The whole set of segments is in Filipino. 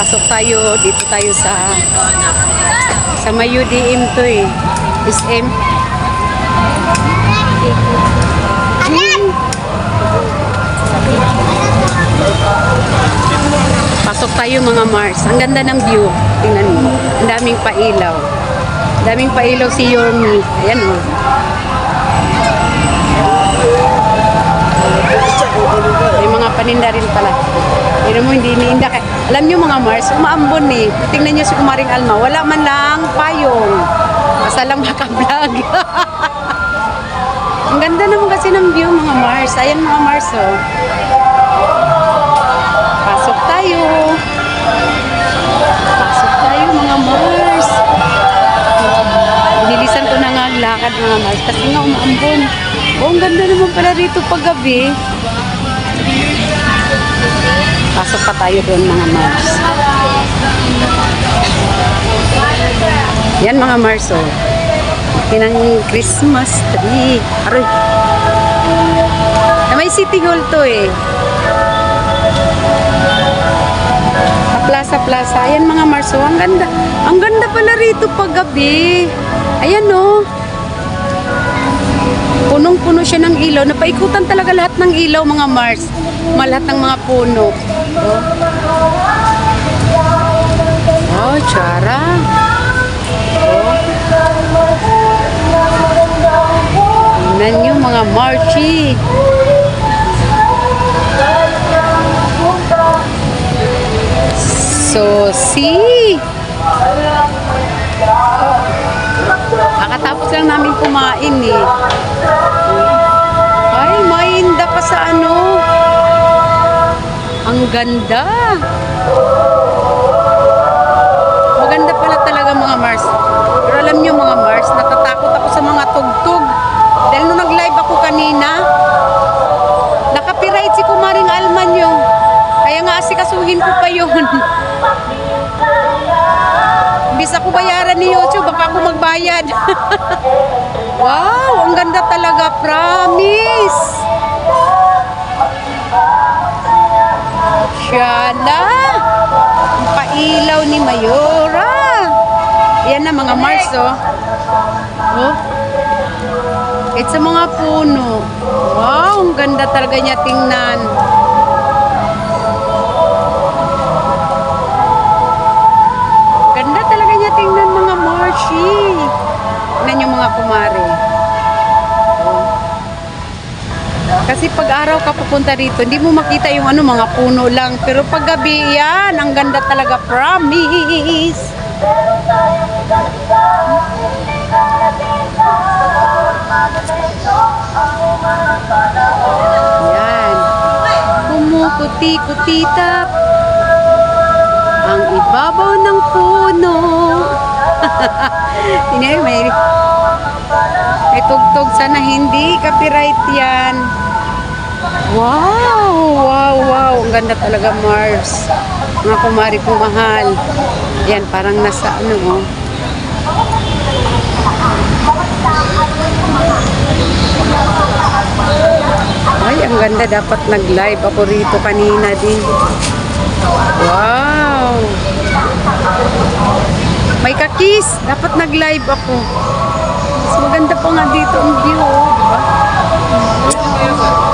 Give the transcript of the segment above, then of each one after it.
Pasok tayo, dito tayo sa sa may UDM to eh. SM. Pasok tayo mga Mars. Ang ganda ng view. Tingnan mo. Ang daming pailaw. Ang daming pailaw si Yormi. Ayan oh. Paninda rin pala. Pero mo hindi iniinda. ka- Alam niyo mga Mars, umaambon eh. Tingnan niyo si Kumaring Alma. Wala man lang payong. Basta lang makablog. Ang ganda naman kasi ng view mga Mars. Ayan mga Mars oh. Pasok tayo. Pasok tayo mga Mars. Bilisan ko na nga ang lakad mga Mars kasi nga umaambon. Oh, ang ganda naman pala rito pag gabi. Pasok pa tayo doon mga Mars. Yan mga Mars oh. Christmas tree. Aroy. Na may city hall to eh. Plaza plaza. Ayan mga Mars oh. Ang ganda. Ang ganda pala rito pag gabi. Ayan oh. Punong-puno siya ng ilaw. Napaikutan talaga lahat ng ilaw mga Mars. Mga lahat ng mga puno. Oh, oh tsara. Oh. Tingnan nyo mga Marchie. So, see. Kakatapos lang namin kumain eh. Pa sa ano. Ang ganda. Maganda pala talaga mga Mars. Pero alam nyo mga Mars, natatakot ako sa mga tugtog. Dahil nung nag-live ako kanina, nakapiright si Kumaring Alman yung. Kaya nga asikasuhin ko pa yun. Imbis ako bayaran ni YouTube, baka ako magbayad. wow, ang ganda talaga, promise. Yan na mga Mars, oh. Oh. It's sa mga puno. Wow, ang ganda talaga niya tingnan. Ganda talaga niya tingnan mga Marshi. Tingnan yung mga kumare. Oh. Kasi pag araw ka pupunta rito, hindi mo makita yung ano, mga puno lang. Pero pag gabi, yan, ang ganda talaga, promise. Yan. Kumukuti-kutitap ang ibabaw ng puno. Hindi, may, may tugtog sana hindi. Copyright yan. Wow! Wow, wow. Ang ganda talaga, Mars. Mga kumari ko mahal. Yan, parang nasa ano, oh. Ay, ang ganda. Dapat nag-live ako rito kanina din. Wow! May kakis. Dapat nag-live ako. Mas maganda pa nga dito ang view, oh, di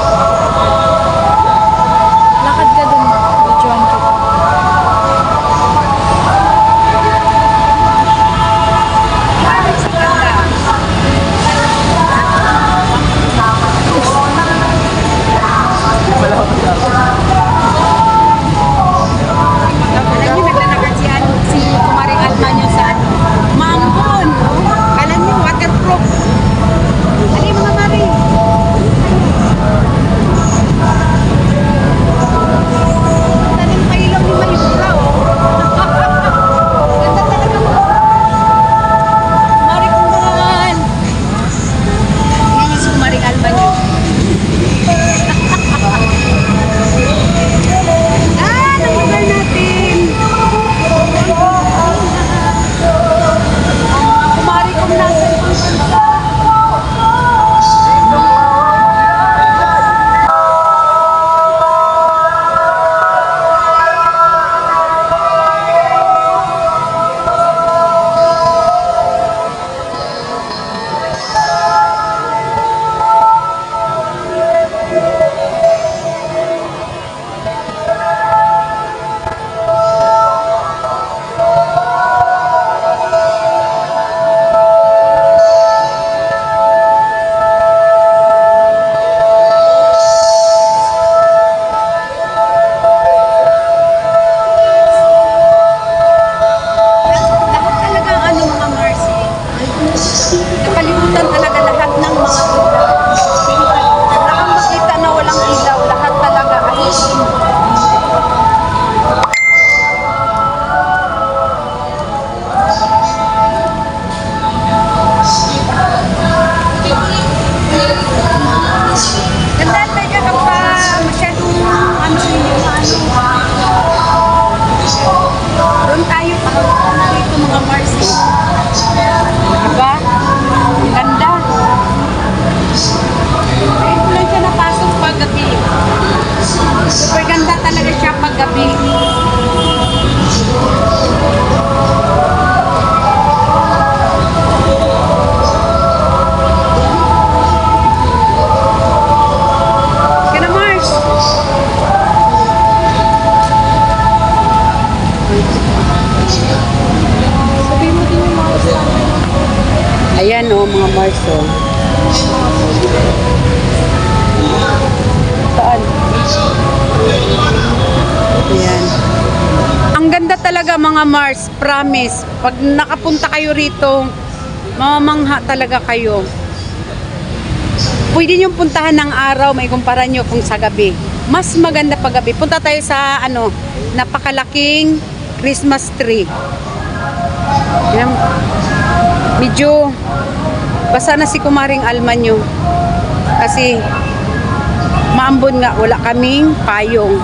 Super ganda talaga siya pag gabi. Ayan o, oh, mga Mars o. Oh. Mga Mars, promise, pag nakapunta kayo rito, mamamangha talaga kayo. Pwede nyo puntahan ng araw, may kumpara nyo kung sa gabi. Mas maganda pag gabi. Punta tayo sa ano, napakalaking Christmas tree. Yan. Medyo basa na si Kumaring Alma nyo. Kasi maambon nga, wala kaming payong.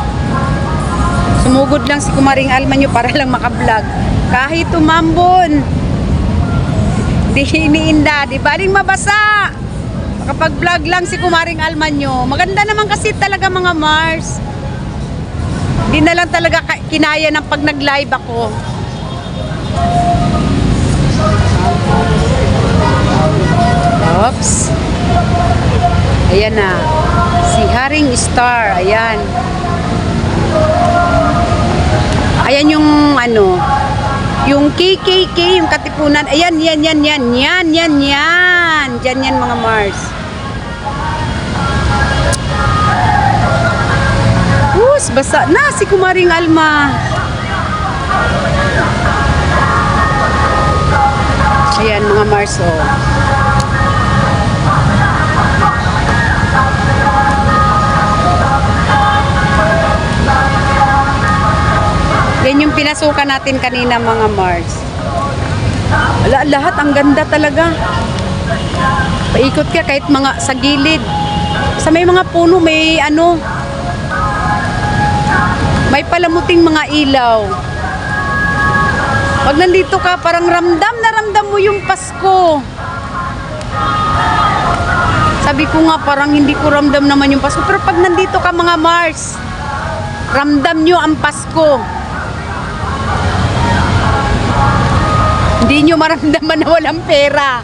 Sumugod lang si Kumaring Alma para lang makablog. Kahit tumambon, di iniinda, di baling mabasa. Kapag vlog lang si Kumaring Alma maganda naman kasi talaga mga Mars. Di na lang talaga kinaya ng pag nag-live ako. Oops. Ayan na. Si Haring Star. Ayan ano, yung KKK, yung katipunan. Ayan, yan, yan, yan, yan, yan, yan. Yan, yan mga Mars. Us, basa na si Kumaring Alma. Ayan mga Mars, oh. Yan yung pinasukan natin kanina mga Mars. Wala, lahat ang ganda talaga. Paikot ka kahit mga sa gilid. Sa may mga puno may ano, may palamuting mga ilaw. Pag nandito ka, parang ramdam na ramdam mo yung Pasko. Sabi ko nga, parang hindi ko ramdam naman yung Pasko. Pero pag nandito ka mga Mars, ramdam nyo ang Pasko. Hindi nyo maramdaman na walang pera.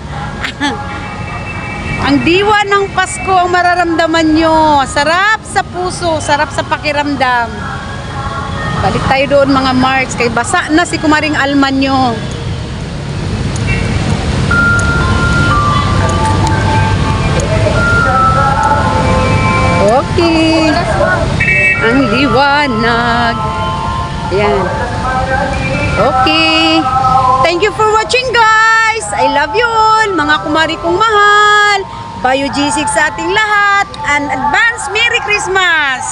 ang diwa ng Pasko ang mararamdaman nyo. Sarap sa puso, sarap sa pakiramdam. Balik tayo doon mga March. Kay basa na si Kumaring Alman nyo. Okay. Ang liwanag. Yan. Okay. Thank you for watching guys. I love you all. Mga kumari kong mahal. Bayo G6 sa ating lahat. And advance Merry Christmas.